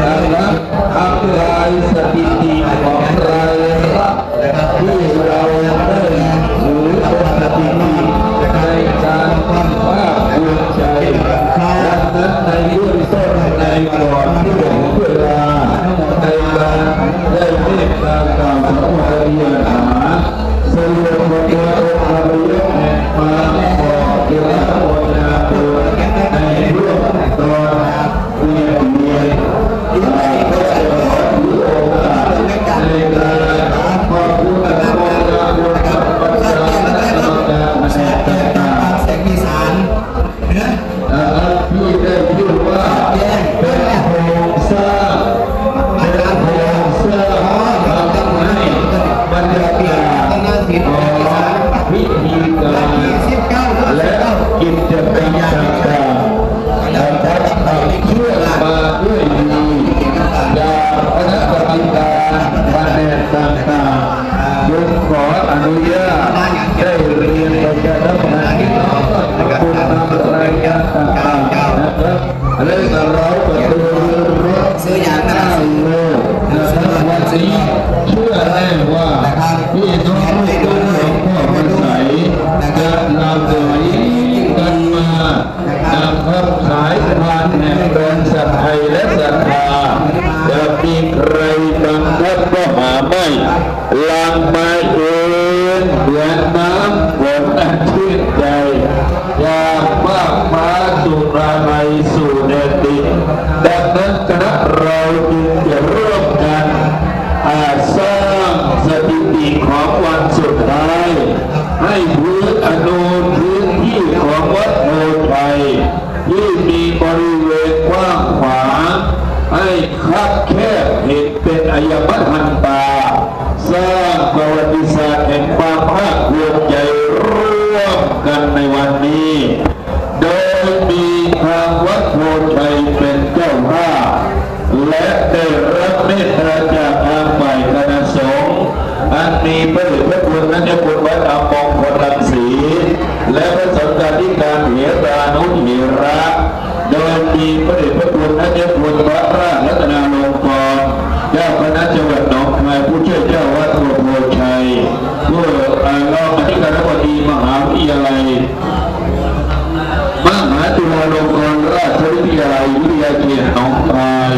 นะครับทำลายสถิติของรายรับที่เราได้ถือเป็นสถิติในการทำภาคภูมิใจดังนั้นในเบื้องต้นในก่อน ครับสายทานแห่งดวงสัตย์ไทยและศรัทธาจะมีใครบางท่านก็หาไม่ลางมาเองเหมือนน้ำฝนอันชื่นใจอยากมากฟ้าสุราในสู่แดนดิดังนั้นคณะเราจึงจะร่วมกันอาสร้างสถิติของวันสุดท้ายให้พื้นอนุ และได้รับเมตตาจากทางฝ่ายคณะสงฆ์อันมีพระเดชพระคุณนักบุญวัดอามงคลรังสี และพระสังฆาธิการเหรานุเหระโดยมีพระเดชพระคุณนักบุญวัดราชรัตนาลงกรเจ้าคณะจังหวัดหนองคายผู้ช่วยเจ้าวัดโพชัยผู้อ่ารองอธิการบดีมหาวิทยาลัยมหาจุฬาลงกรณราชวิทยาลัยวิทยาเขตหนองคาย